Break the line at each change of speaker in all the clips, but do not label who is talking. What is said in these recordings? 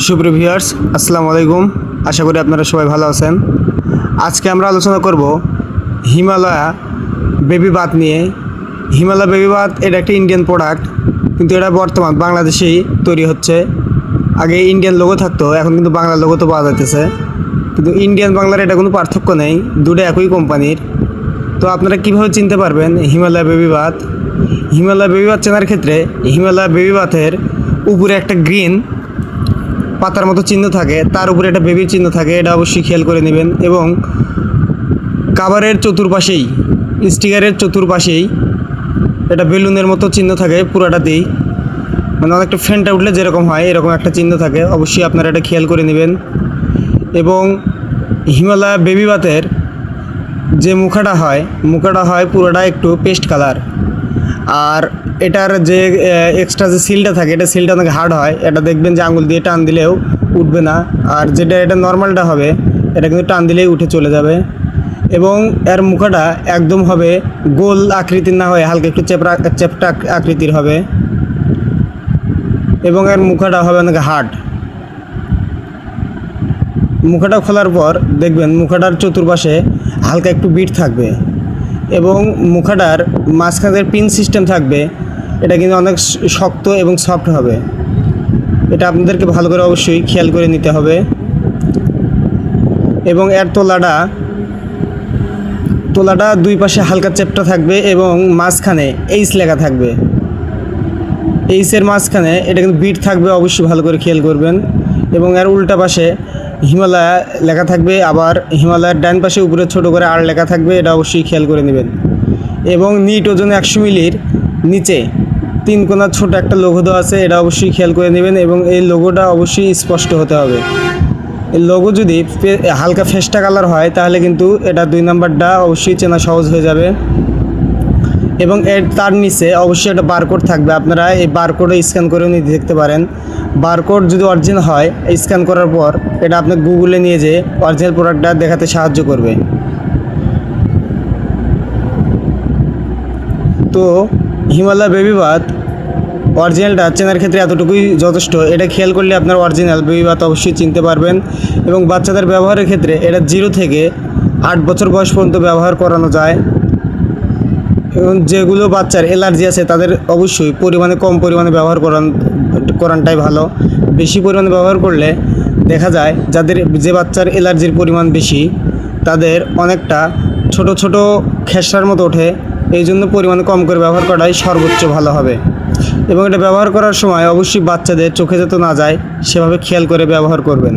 সুপ্রিয় ভিউয়ার্স আসসালামু আলাইকুম। আশা করি আপনারা সবাই ভালো আছেন। আজকে আমরা আলোচনা করব হিমালয়া বেবি বাত নিয়ে। হিমালয়া বেবি বাত এটা একটা ইন্ডিয়ান প্রোডাক্ট কিন্তু এটা বর্তমান বাংলাদেশেই তৈরি হচ্ছে। আগে ইন্ডিয়ান লোগো থাকতো, এখন কিন্তু বাংলা লোগো তো পাওয়া যাইতেছে। কিন্তু ইন্ডিয়ান বাংলার এটা কোনো পার্থক্য নেই দুটো একই কোম্পানির তো আপনারা কীভাবে চিনতে পারবেন হিমালয়া বেবি বাত হিমালয়া বেবি বাত চেনার ক্ষেত্রে হিমালয়া বেবি বাতের উপরে একটা গ্রিন পাতার মতো চিহ্ন থাকে, তার উপরে একটা বেবির চিহ্ন থাকে, এটা অবশ্যই খেয়াল করে নেবেন। এবং কাভারের চতুর্পাশেই, স্টিকারের চতুর্পাশেই এটা বেলুনের মতো চিহ্ন থাকে পুরাটাতেই। মানে অনেকটা ফ্যানটা উঠলে যেরকম হয়, এরকম একটা চিহ্ন থাকে, অবশ্যই আপনারা এটা খেয়াল করে নেবেন। এবং হিমালয়া বেবি বাতের যে মুখাটা হয় মুখাটা হয় পুরোটা একটু পেস্ট কালার। আর এটার যে এক্সট্রা যে সিলটা থাকে, এটা সিলটা অনেক হার্ড হয়। এটা দেখবেন যে আঙুল দিয়ে টান দিলেও উঠবে না। আর যেটা, এটা নর্মালটা হবে, এটা কিন্তু টান দিলেই উঠে চলে যাবে। এবং এর মুখাটা একদম হবে গোল আকৃতির না হয়ে, হালকা একটু চেপড়া, চেপটা আকৃতির হবে। এবং এর মুখাটা হবে অনেক হার্ড মুখাটা খোলার পর দেখবেন মুখাটার চতুর্পাশে হালকা একটু বিট থাকবে। এবং মুখাটার মাঝখানে পিন সিস্টেম থাকবে, এটা কিন্তু অনেক শক্ত এবং সফট হবে। এটা আপনাদেরকে ভালো করে অবশ্যই খেয়াল করে নিতে হবে। এবং এর তোলাটা তোলাটা দুই পাশে হালকা চেপটা থাকবে এবং মাঝখানে এইচ লেখা থাকবে। এইচের মাঝখানে এটা কিন্তু বিট থাকবে, অবশ্যই ভালো করে খেয়াল করবেন। এবং এর উল্টা পাশে হিমালয়া লেখা থাকবে, আবার হিমালয়ের ডান পাশে উপরে ছোট করে আর লেখা থাকবে, এটা অবশ্যই খেয়াল করে নেবেন। এবং নিট ওজন একশো মিলির নিচে তিন কোনা ছোট একটা লোগো দেওয়া আছে, এটা অবশ্যই খেয়াল করে নেবেন এবং এই লোগোটা অবশ্যই স্পষ্ট হতে হবে। এই লোগো যদি হালকা ফেস্টা কালার হয়, তাহলে কিন্তু এটা দুই নাম্বারটা অবশ্যই চেনা সহজ হয়ে যাবে। এবং এর তার নিচে অবশ্যই একটা বারকোড থাকবে। আপনারা এই বারকোডে স্ক্যান করে নিয়ে দেখতে পারেন। বারকোড যদি অরিজিনাল হয় স্ক্যান করার পর এটা আপনি গুগলে নিয়ে যেয়ে অরিজিনাল প্রোডাক্টটা দেখাতে সাহায্য করবে। তো হিমালয় বেবি বাথ অরিজিনালটা চেনার ক্ষেত্রে এতটুকুই যথেষ্ট। এটা খেয়াল করলে আপনার অরিজিনাল বেবি অবশ্যই চিনতে পারবেন এবং বাচ্চাদের ব্যবহারের ক্ষেত্রে এটা জিরো থেকে আট বছর বয়স পর্যন্ত ব্যবহার করানো যায়। যেগুলো বাচ্চার অ্যালার্জি আছে, তাদের অবশ্যই পরিমাণে কম পরিমাণে ব্যবহার করান, করানটাই ভালো। বেশি পরিমাণে ব্যবহার করলে দেখা যায় যাদের, যে বাচ্চার অ্যালার্জির পরিমাণ বেশি, তাদের অনেকটা ছোট ছোট খেসার মতো ওঠে। এই জন্য পরিমাণে কম করে ব্যবহার করাটাই সর্বোচ্চ ভালো হবে। এবং এটা ব্যবহার করার সময় অবশ্যই বাচ্চাদের চোখে যাতে না যায়, সেভাবে খেয়াল করে ব্যবহার করবেন।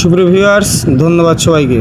সুপ্রিয় ভিউয়ার্স ধন্যবাদ সবাইকে।